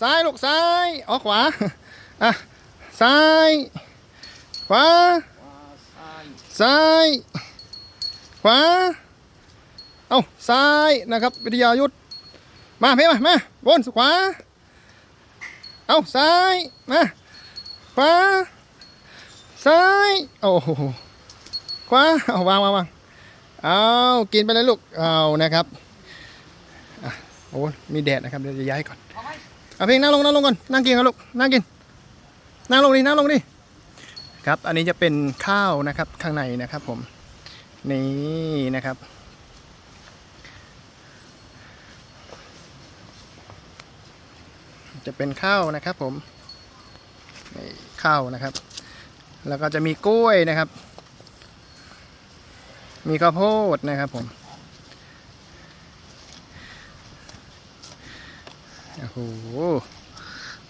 ซ้ายลูกซ้ายอ๋อขวาอะซ้าย ขวา ซ้าย ขวา เอาซ้ายนะครับ วิทยายุทธมาเพ่มามาบนขวา เอาซ้ายมาขวา ซ้าย โอ้โหขวาเอาวางวางวางเอากินไปเลยลูกเอานะครับอะโอ้มีแดดนะครับเดี๋ยวจะย้ายก่อน เอาเพลงนั่งลงนั่งลงก่อนนั่งกินกันลูกนั่งกินนั่งลงดินั่งลงดิครับอันนี้จะเป็นข้าวนะครับข้างในนะครับผมนี่นะครับ จะเป็นข้าวนะครับผมข้าวนะครับ แล้วก็จะมีกล้วยนะครับ มีข้าวโพดนะครับผม โอ้โห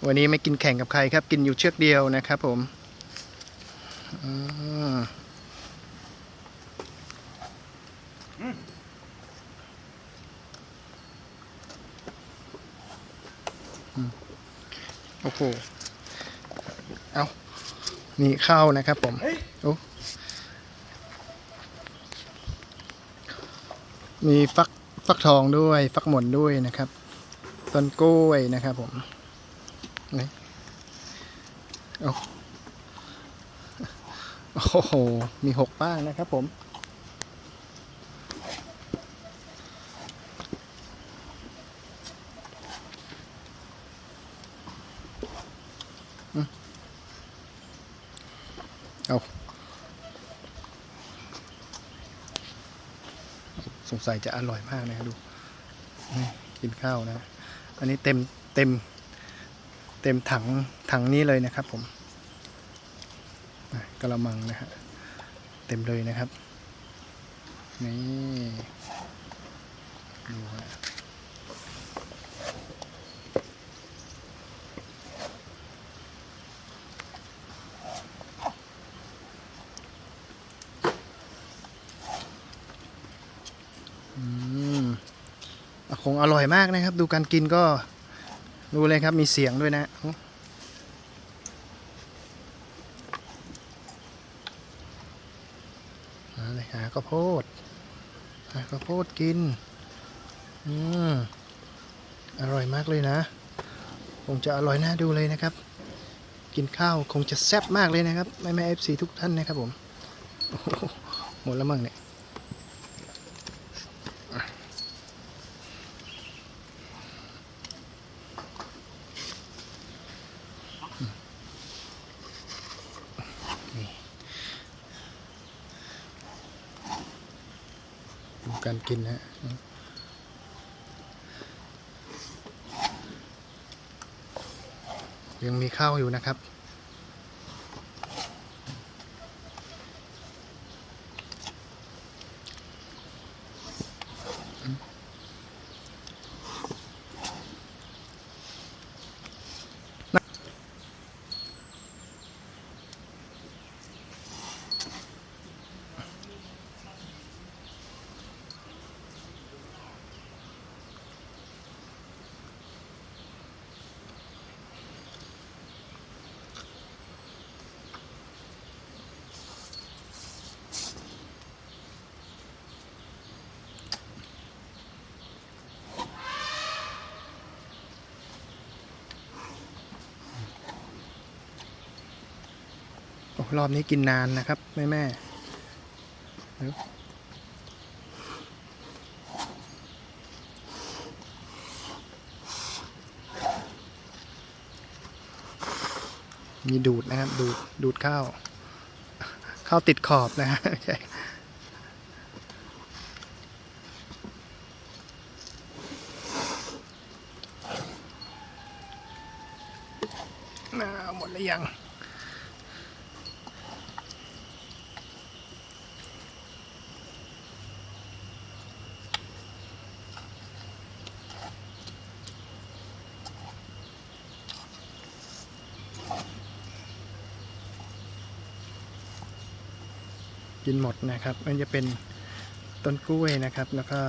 วันนี้ไม่กินแข่งกับใครครับ กินอยู่เชือกเดียวนะครับผมอืมโอ้โห เอานี่ข้าวนะครับผม โอ้มีฟักฟักทองด้วย ฟักหม่นด้วยนะครับ ต้นกล้วยนะครับผมนี่โอ้โอ้โห มีหกป้างนะครับผม เอาสงสัยจะอร่อยมากนะครับดู กินข้าวนะ อันนี้เต็มเต็มเต็มถังถังนี้เลยนะครับผมอะกระมังนะฮะเต็มเลยนะครับ นี่ดูฮะ คงอร่อยมากนะครับ ดูการกินก็ดูเลยครับมีเสียงด้วยนะเลยหาข้าวโพดหาข้าวโพดกิน อืมอร่อยมากเลยนะ คงจะอร่อยน่าดูเลยนะครับ กินข้าวคงจะแซ่บมากเลยนะครับแม่แม่เอฟซีทุกท่านนะครับผมหหมดแล้วมั้งเนี่ย การกินนะฮะยังมีข้าวอยู่นะครับ รอบนี้กินนานนะครับ แม่แม่มีดูดนะครับ ดูด ดูดข้าว ข้าวติดขอบนะฮะใช่น่าหมดแล้วยัง กินหมดนะครับมันจะเป็นต้นกล้วยนะครับ แล้วก็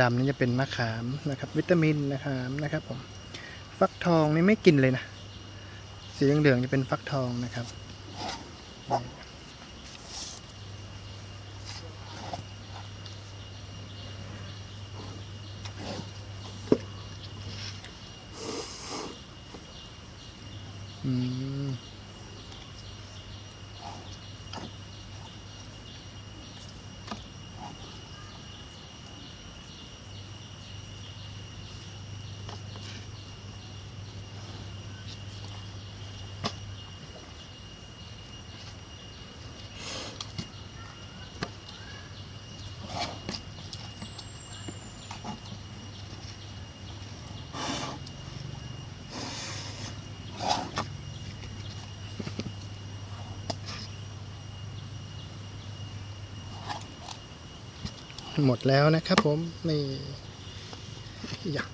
ดำๆนี่จะเป็นมะขามนะครับ วิตามินนะครับนะครับผมฟักทองนี่ไม่กินเลยนะ สีเหลืองๆจะเป็นฟักทองนะครับอืม หมดแล้วนะครับผมนี่อยาก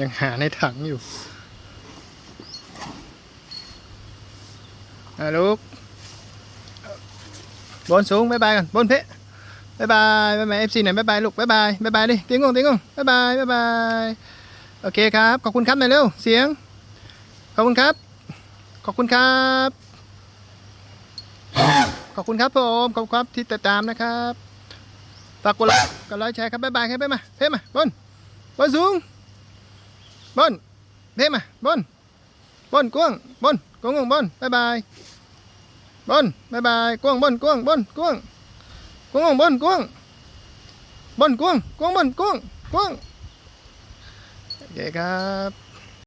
ยังหาในถังอยู่อะลูกบนสูงบายบายกันบนเพะบายบายบายบายเอฟซีหน่อยบายบายลูกบายบายบายบายดิตีงงตีงงบายบายบายบายโอเคครับ ขอบคุณครับหน่อยเร็ว เสียง ขอบคุณครับ ขอบคุณครับ ขอบคุณครับผม ขอบคุณครับที่ติดตามนะครับฝากกดไลค์กดไลค์แชร์ครับบายบายครับเพ่มา เพ่มาบนบนสูง บนเพ่มาบนบนกวงบนกวางบนบายบายบนบายบายกวงบนกวงบนกวงกวงบนกวงบนกวงกวงบนกวงกวงโอเคครับ